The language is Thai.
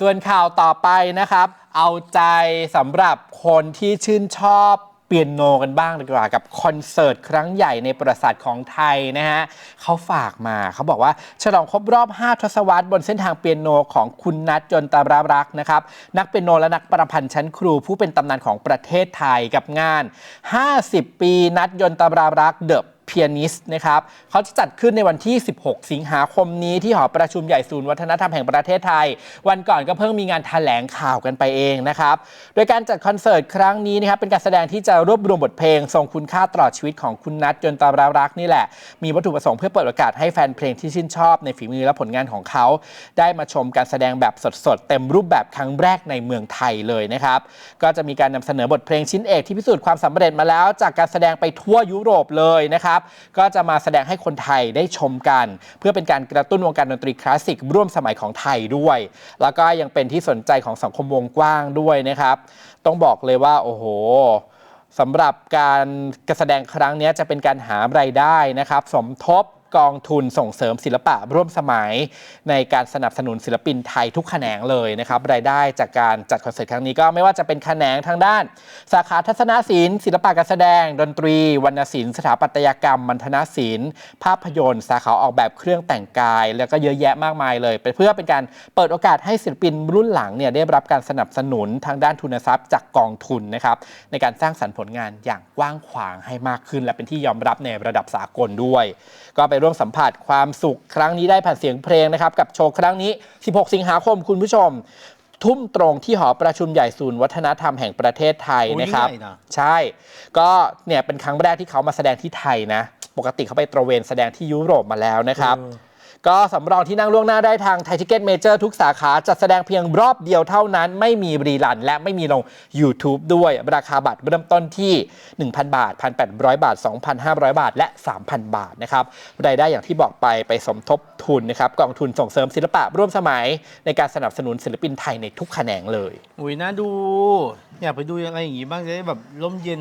ส่วนข่าวต่อไปนะครับ เอาใจสำหรับคนที่ชื่นชอบเปียโนกันบ้างดีกว่ากับคอนเสิร์ตครั้งใหญ่ในประวัติศาสตร์ของไทยนะฮะเขาฝากมาเขาบอกว่าฉลองครบรอบ 5 ทศวรรษบนเส้นทางเปียโนของคุณนัทจนตารารักษ์นะครับนักเปียโนและนักประพันธ์ชั้นครูผู้เป็นตำนานของประเทศไทยกับงาน 50 ปีนัทยนตรารักษ์เดอะ เพียนิสนะครับเขาจะจัดขึ้นในวันที่ 16 สิงหาคมนี้ที่หอประชุมใหญ่ศูนย์วัฒนธรรมแห่งประเทศไทย วันก่อนก็เพิ่งมีงานแถลงข่าวกันไปเองนะครับ โดยการจัดคอนเสิร์ตครั้งนี้นะครับเป็นการแสดงที่จะรวบรวมบทเพลง ทรงคุณค่าตลอดชีวิตของคุณนัทจนตารารักษ์นี่แหละ มีวัตถุประสงค์เพื่อเปิดโอกาสให้แฟนเพลงที่ชื่นชอบในฝีมือและผลงานของเขา ได้มาชมการแสดงแบบสดๆเต็มรูปแบบครั้งแรกในเมืองไทยเลยนะครับก็จะมีการนำเสนอบทเพลงชิ้นเอกที่พิสูจน์ความสำเร็จมาแล้ว จากการแสดงไปทั่วยุโรปเลยนะครับก็จะมาแสดงให้คนไทยได้ชมกัน เพื่อเป็นการกระตุ้นวงการดนตรีคลาสสิกร่วมสมัยของไทยด้วย แล้วก็ยังเป็นที่สนใจของสังคมวงกว้างด้วยนะครับ ต้องบอกเลยว่าโอ้โหสำหรับการการแสดงครั้งนี้จะเป็นการหารายได้นะครับ สมทบ กองทุนส่งเสริมศิลปะร่วมสมัย ในการสนับสนุนศิลปินไทยทุกแขนงเลยนะครับรายได้จากการจัดคอนเสิร์ตครั้งนี้ก็ไม่ว่าจะเป็นแขนงทางด้าน สาขาทัศนศิลป์ศิลปะการแสดง ดนตรี วรรณศิลป์สถาปัตยกรรมมัณฑนศิลป์ภาพยนตร์ สาขาออกแบบเครื่องแต่งกาย แล้วก็เยอะแยะมากมายเลยเพื่อเป็นการเปิดโอกาสให้ศิลปินรุ่นหลังเนี่ยได้รับการสนับสนุนทางด้านทุนทรัพย์จากกองทุนนะครับในการสร้างสรรค์ผลงานอย่างกว้างขวางให้มากขึ้น และเป็นที่ยอมรับในระดับสากลด้วย ก็ไปร่วมสัมผัสความสุขครั้งนี้ได้ผ่านเสียงเพลงนะครับ กับโชว์ครั้งนี้ 16 สิงหาคมคุณผู้ชม ทุ่มตรงที่หอประชุมใหญ่ศูนย์วัฒนธรรมแห่งประเทศไทยโอ้ยนะครับยิ่งใหญ่นะ ใช่ ก็เนี่ยเป็นครั้งแรกที่เขามาแสดงที่ไทยนะ ปกติเขาไปตระเวนแสดงที่ยุโรปมาแล้วนะครับ เออ ก็สำรองที่นั่งล่วงหน้าได้ทางไททิเก็ตเมเจอร์ทุกสาขา จัดแสดงเพียงรอบเดียวเท่านั้น ไม่มีรีลัน และไม่มีลง YouTube ด้วย ราคาบัตรเริ่มต้นที่ 1,000 บาท 1,800 บาท 2,500 บาท และ 3,000 บาทนะครับรายได้อย่างที่บอกไปไปสมทบทุนนะครับกองทุนส่งเสริมศิลปะร่วมสมัย ในการสนับสนุนศิลปินไทยในทุกแขนงเลย อุ้ยน่าดู อยากไปดูยังไงอย่างงี้บ้างจะได้แบบร่มเย็น